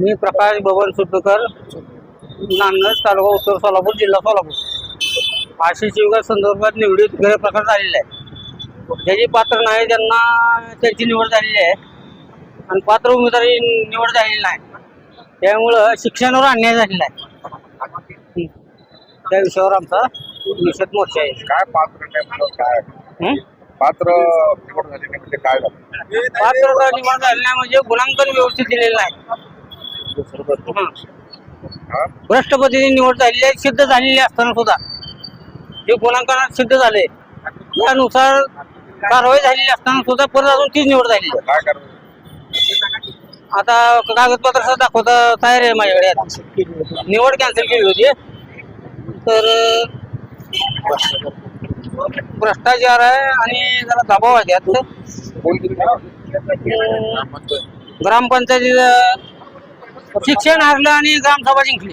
मी प्रकाश बबन सुटकर नान्नज तालुका उत्तर सोलापूर जिल्हा सोलापूर. आशिष युगा संदर्भात निवडीत गैरप्रकार झालेला आहे ज्याची पात्र नाही त्यांना त्यांची निवड झालेली आहे. आणि पात्र उमेदवारी निवड झालेली नाही. त्यामुळं शिक्षणावर अन्याय झालेला आहे. त्या विषयावर आमचा निषेध मोर्चा आहे. काय पात्र काय? पात्र निवड झाली नाही म्हणजे काय झालं पात्रता निवड झाली नाही म्हणजे गुणांकन व्यवस्थित दिलेलं नाही हं. हा? भ्रष्ट पद्धतीने निवड झालेली आहे सिद्ध झालेली असताना सुद्धा जे गुणांकनात सिद्ध झाले त्यानुसार कारवाई झालेली असताना सुद्धा परत अजून तीच निवड झालेली आहे काय करणार आता कागदपत्र सुद्धा दाखवता तयार आहे माझ्याकडे आता. निवड कॅन्सल केली होती तर भ्रष्टाचार आहे आणि जरा दबाव आहे त्यात. ग्रामपंचायतीचं शिक्षण हारलं आणि ग्रामसभा जिंकली.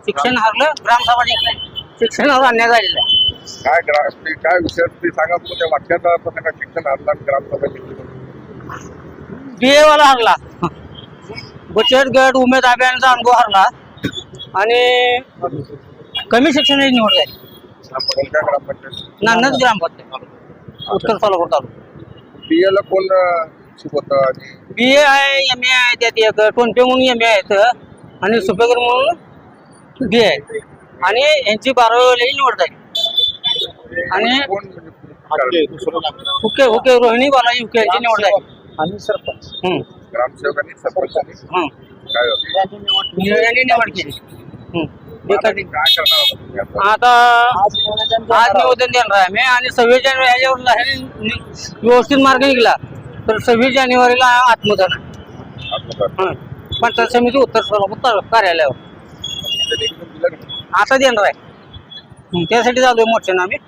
शिक्षण हारलं ग्रामसभा जिंकली. शिक्षणावर अन्याय झालेला आहे. काय ग्रा- ते काय विषय सांगा तुम्ही त्या वाक्याचा शिक्षण हरला ग्रामसभा जिंकली. बी वाला हरला. बचत गट उमेद अभियानाचा अनुभव हरला. आणि कमी शिक्षणाची निवड झाली. कोणत्या ग्रामपंचायत नानच ग्रामपंचायत उत्तर सोलापूर तालुका. बी ला कोण अं, शिकवतं आणि बी ए आहे एम ए आहे त्यात एक टोनपे म्हणून एम ए आहेत आणि सुपेकर म्हणून बी आहे. आणि यांची बारावी निवड झाली आणि कोण म्हणजे हुके हुके रोहिणी बालाजी हुके यांची निवड झाली आणि सरपंच. हम्म, ग्रामसेवकांनी सरपंचांनी हम्म. काय होते? यांनी निवड केली. हम्म. काय करणार आता? आज निवेदन देणार आहे आम्ही आणि सव्वीस जानेवारी नि- व्यवस्थित मार्ग निघला तर सव्वीस जानेवारीला आत्मदान. हं. पंचायत समिती उत्तर सोलापूर तालुका कार्यालयावर? आता देणार आहे हं, त्यासाठी चालू आहे मोर्चानं आम्ही